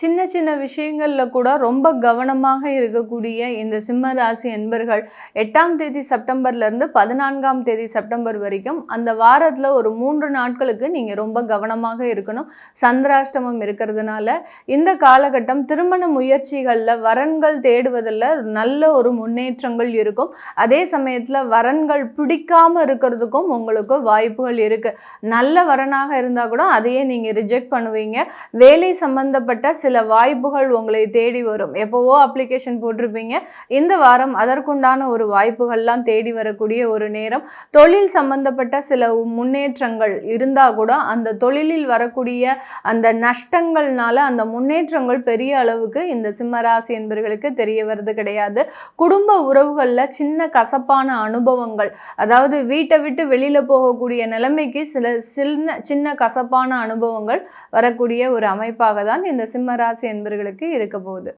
சின்ன சின்ன விஷயங்களில் கூட ரொம்ப கவனமாக இருக்கக்கூடிய இந்த சிம்ம ராசி என்பர்கள் எட்டாம் தேதி செப்டம்பர்லேருந்து பதினான்காம் தேதி செப்டம்பர் வரைக்கும் அந்த வாரத்தில் ஒரு மூன்று நாட்களுக்கு நீங்கள் ரொம்ப கவனமாக இருக்கணும். சந்திராஷ்டமம் இருக்கிறதுனால இந்த காலகட்டம் திருமண முயற்சிகளில் வரன்கள் தேடுவதில் நல்ல ஒரு முன்னேற்றங்கள் இருக்கும். அதே சமயத்தில் வரன்கள் பிடிக்காமல் இருக்கிறதுக்கும் உங்களுக்கு வாய்ப்புகள் இருக்குது நல்ல வரனாக இருந்தால் கூட அதையே நீங்கள் ரிஜெக்ட் பண்ணுவீங்க. வேலை சம்பந்தப்பட்ட சில வாய்ப்புகள் உங்களை தேடி வரும். எப்போவோ அப்ளிகேஷன் போட்டிருப்பீங்க. இந்த வாரம் அதற்குண்டான ஒரு வாய்ப்புகள்லாம் தேடி வரக்கூடிய ஒரு நேரம். தொழில் சம்பந்தப்பட்ட சில முன்னேற்றங்கள் இருந்தால் கூட அந்த தொழிலில் வரக்கூடிய அந்த நஷ்டங்கள்னால அந்த முன்னேற்றங்கள் பெரிய அளவுக்கு இந்த சிம்மராசி என்பவர்களுக்கு தெரிய வருது கிடையாது. குடும்ப உறவுகளில் சின்ன கசப்பான அனுபவங்கள் அதாவது வீட்டை விட்டு வெளியில் போகக்கூடிய நிலைமைக்கு சில சின்ன சின்ன கசப்பான அனுபவங்கள் வரக்கூடிய ஒரு அமைப்பாக தான் இந்த சிம்மராசி என்பவர்களுக்கு இருக்க போகுது.